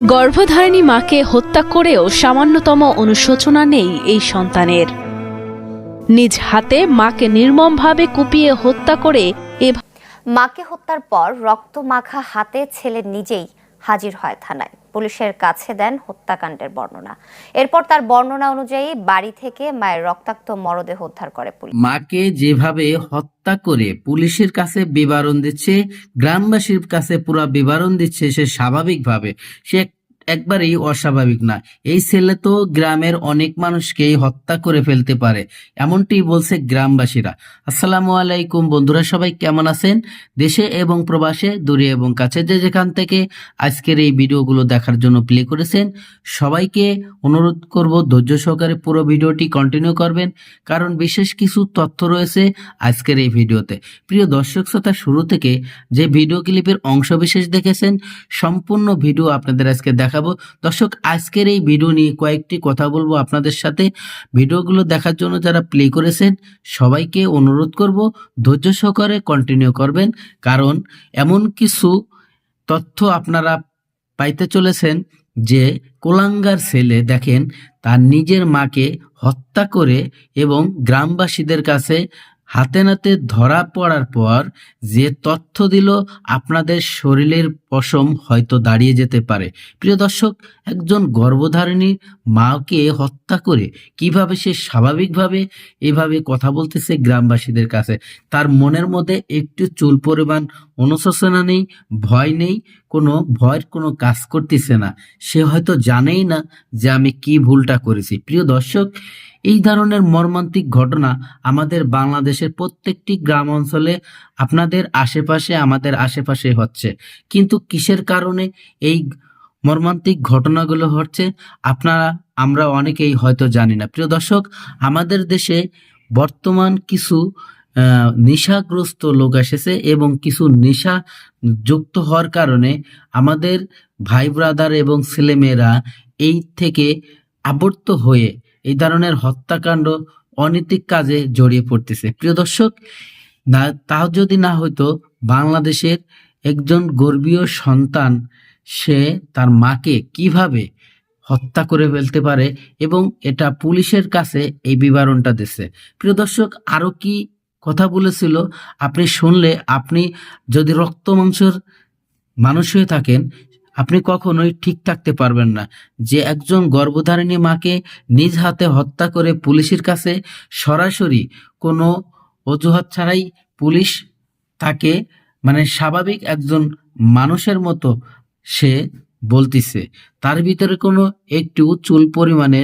গর্ভধারিণী মাকে হত্যা করেও সামান্যতম অনুশোচনা নেই এই সন্তানের। নিজ হাতে মাকে নির্মমভাবে কুপিয়ে হত্যা করে মাকে হত্যার পর রক্ত মাখা হাতে ছেলে নিজেই হাজির হয় থানায়। পুলিশের কাছে দেন হত্যাকাণ্ডের বর্ণনা। এরপর তার বর্ণনা অনুযায়ী বাড়ি থেকে মায়ের রক্তাক্ত মরদেহ উদ্ধার করে পুলিশ। মাকে যেভাবে হত্যা করে পুলিশের কাছে বিবরণ দিচ্ছে, গ্রামবাসীর কাছে পুরো বিবরণ দিচ্ছে, সে স্বাভাবিকভাবে সে একবারেই অস্বাভাবিক না। এই ছেলে তো গ্রামের অনেক মানুষকেই হত্যা করে ফেলতে পারে, এমনটি বলছে গ্রামবাসীরা। আসসালামু আলাইকুম বন্ধুরা, সবাই কেমন আছেন? দেশে এবং প্রবাসে, দূরে এবং কাছে যে যেখান থেকে আজকের এই ভিডিওগুলো দেখার জন্য প্লে করেছেন, সবাইকে অনুরোধ করব ধৈর্য সহকারে পুরো ভিডিওটি কন্টিনিউ করবেন, কারণ বিশেষ কিছু তথ্য রয়েছে আজকের এই ভিডিওতে। প্রিয় দর্শক শ্রোতা, শুরু থেকে যে ভিডিও ক্লিপের অংশবিশেষ দেখেছেন, সম্পূর্ণ ভিডিও আপনাদের আজকে দেখাবো। দর্শক, আজকের এই ভিডিও নিয়ে কয়েকটি কথা বলব আপনাদের সাথে। ভিডিওগুলো দেখার জন্য যারা প্লে করেছেন, সবাইকে অনুরোধ করব, ধৈর্য সহকারে কন্টিনিউ করবেন। কারণ, এমন কিছু তথ্য আপনারা পাইতে চলেছেন যে, কোলাঙ্গার ছেলে দেখেন, তার নিজের মাকে হত্যা করে এবং গ্রামবাসীদের কাছে হাতে নাতে ধরা পড়ার পর যে তথ্য দিল আপনাদের শরীরের পশম হয়তো দাঁড়িয়ে যেতে পারে। প্রিয় দর্শক, একজন গর্ভধারিণী মাকে হত্যা করে কীভাবে সে স্বাভাবিকভাবে এভাবে কথা বলতেছে গ্রামবাসীদের কাছে, তার মনের মধ্যে একটু চুল পরিমাণ অনুশোচনা নেই, ভয় নেই, কোনো ভয়ের কোনো কাজ করতেছে না। সে হয়তো জানেই না যে আমি কি ভুলটা করেছি। প্রিয় দর্শক, এই ধরনের মর্মান্তিক ঘটনা আমাদের বাংলাদেশের প্রত্যেকটি গ্রাম অঞ্চলে আপনাদের আশেপাশে আমাদের আশেপাশে হচ্ছে। কিন্তু কিসের কারণে এই মর্মান্তিক ঘটনাগুলো হচ্ছে আপনারা, আমরা অনেকেই হয়তো জানি না। প্রিয় দর্শক, আমাদের দেশে বর্তমান কিছু নেশাগ্রস্ত লোক এসেছে এবং কিছু নেশা যুক্ত হওয়ার কারণে আমাদের ভাই ব্রাদার এবং ছেলেমেয়েরা এই থেকে আবর্ত হয়ে এই ধরনের হত্যাকাণ্ড, অনৈতিক কাজে জড়িয়ে পড়তেছে। প্রিয় দর্শক, না তাও যদি না হয়তো বাংলাদেশের একজন গর্বীয় সন্তান, সে তার মাকে কীভাবে হত্যা করে ফেলতে পারে এবং এটা পুলিশের কাছে এই বিবরণটা দিচ্ছে প্রিয় দর্শক, আরও কি কথা বলেছিল? আপনি শুনলে আপনি যদি রক্ত মাংসের মানুষ হয়ে থাকেন, আপনি কখনোই ঠিক থাকতে পারবেন না। যে একজন গর্ভধারিণী মাকে নিজ হাতে হত্যা করে পুলিশের কাছে সরাসরি কোনো অজুহাত ছাড়াই পুলিশ তাকে মানে স্বাভাবিক একজন মানুষের মতো সে বলতিছে। তার ভিতরে কোনো একটু চুল পরিমাণে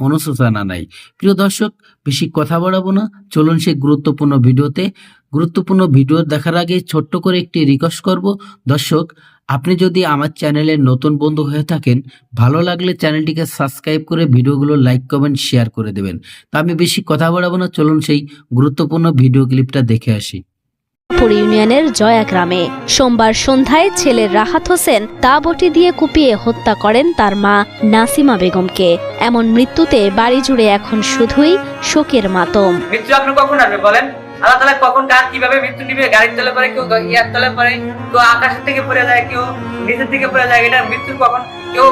অনুশোচনা নাই। প্রিয় দর্শক, বেশি কথা বাড়াবো না। চলুন সে গুরুত্বপূর্ণ ভিডিওতে। গুরুত্বপূর্ণ ভিডিও দেখার আগে ছোট্ট করে একটি রিকোয়েস্ট করব। দর্শক, আপনি যদি আমার চ্যানেলের নতুন বন্ধু হয়ে থাকেন, ভালো লাগলে চ্যানেলটিকে সাবস্ক্রাইব করে ভিডিওগুলো লাইক কমেন্ট শেয়ার করে দেবেন। তা আমি বেশি কথা বাড়াবো না। চলুন সেই গুরুত্বপূর্ণ ভিডিও ক্লিপটা দেখে আসি। পুর ইউনিয়নের জয়া গ্রামে। সোমবার সন্ধ্যায় ছেলে রাহাত হোসেন তা বটি দিয়ে কুপিয়ে হত্যা করেন তার মা নাসিমা বেগমকে। এমন মৃত্যুতে বাড়ি জুড়ে এখন শুধুই শোকের মাতম। মৃত্যু আপনার কখন আসবে বলেন? আল্লাহ তালা কখন কার কীভাবে মৃত্যু নিবে? গাড়ির তলে পরে কেউ ইয়ার তলে পরে কেউ আকাশের থেকে পড়ে যায়, কেউ নিচের থেকে পড়ে যায়, এটা মৃত্যু কখন? কেউ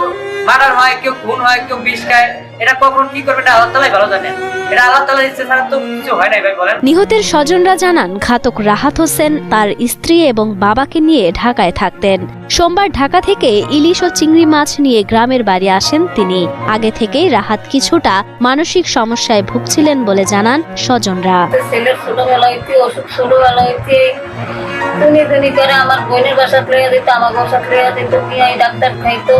মার্ডার হয় কেউ খুন হয় কেউ বিষ খায় এটা কখন কি করবে এটা আল্লাহ তালাই ভালো জানেন এটা আল্লাহ তালা ইচ্ছে ছাড়া তো কিছু হয় নাই ভাই বলেন। নিহতের স্বজনরা জানান ঘাতক রাহাত হোসেন তার স্ত্রী এবং বাবাকে নিয়ে ঢাকায় থাকতেন। সোমবার ঢাকা থেকে ইলিশ ও চিংড়ি মাছ নিয়ে গ্রামের বাড়ি আসেন তিনি। আগে থেকেই রাহাত কিছুটা মানসিক সমস্যায় ভুগছিলেন বলে জানান স্বজনরা। ছেলের ছোটবেলা হইতে অসুখ ছোটবেলা হইতে তুমি তুমি করে আমার বোনের বাসা লইয়া দিত, আমার বাসা লইয়া দিত, নিয়ে ডাক্তার খাইতো।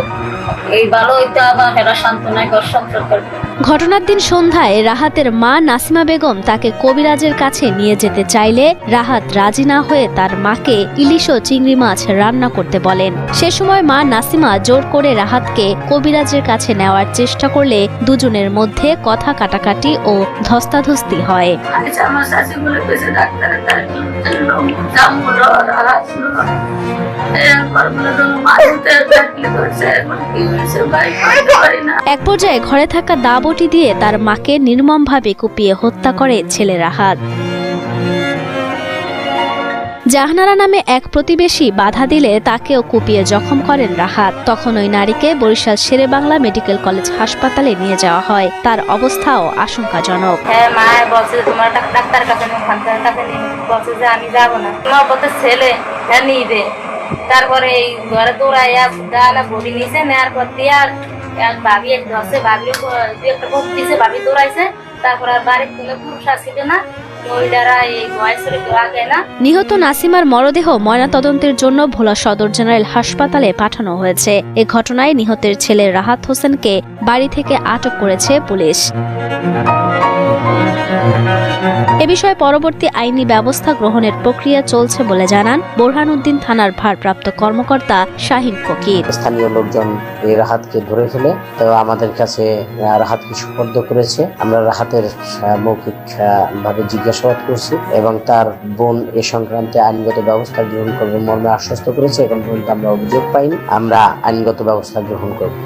এই ভালো হইতো আবার, এরা সান্ত্বনায় ঘর সংসার করতো। ঘটনার দিন সন্ধ্যায় রাহাতের মা নাসিমা বেগম তাকে কবিরাজের কাছে নিয়ে যেতে চাইলে রাহাত রাজি না হয়ে তার মাকে ইলিশ ও চিংড়ি মাছ রান্না করতে বলেন। সে সময় মা নাসিমা জোর করে রাহাতকে কবিরাজের কাছে নেওয়ার চেষ্টা করলে দুজনের মধ্যে কথা কাটাকাটি ও ধস্তাধস্তি হয়। আচ্ছা আমার শাশি বলে এক পর্যায়ে ঘরে থাকা দাবটি দিয়ে তার মাকে নির্মমভাবে কুপিয়ে হত্যা করে ছেলে রাহাত। জাহানারা নামে এক প্রতিবেশী বাধা দিলে তাকেও কুপিয়ে জখম করেন রাহাত। তখন ওই নারীকে বরিশাল শেরে বাংলা মেডিকেল কলেজ হাসপাতালে নিয়ে যাওয়া হয়। তার অবস্থাও আশঙ্কাজনক। হ্যাঁ ছেলে হ্যাঁ তারপরে এই ঘরে দৌড়াইয়া ডালা বডি নিয়েছে নেওয়ার পর দিয়ে এক ভাবি, এক ধরছে ভাবিও দু একটা কোপ দিয়েছে ভাবি দৌড়াইছে। তারপর আর বাড়ির কোনো পুরুষ আসছিল না। নিহত নাসিমার মরদেহ ময়নাতদন্তের জন্য ভোলা সদর জেনারেল হাসপাতালে পাঠানো হয়েছে। এ ঘটনায় নিহতের ছেলে রাহাত হোসেনকে বাড়ি থেকে আটক করেছে পুলিশ। এ বিষয়ে পরবর্তী আইনি ব্যবস্থা গ্রহণের প্রক্রিয়া চলছে বলে জানান বোরহানউদ্দিন থানার ভারপ্রাপ্ত কর্মকর্তা শাহিন ফকির। স্থানীয় লোকজন এই রাহাতকে ধরে ফেলে, তো আমাদের কাছে রাহাতকে সুপর্দ করেছে। আমরা রাহাতের মৌখিক ভাবে জিজ্ঞাসাবাদ করছি এবং তার বোন এ সংক্রান্তে আইনগত ব্যবস্থা গ্রহণ করবে মর্মে আশ্বস্ত করেছে। এখন পর্যন্ত আমরা অভিযোগ পাইনি। আমরা আইনগত ব্যবস্থা গ্রহণ করব।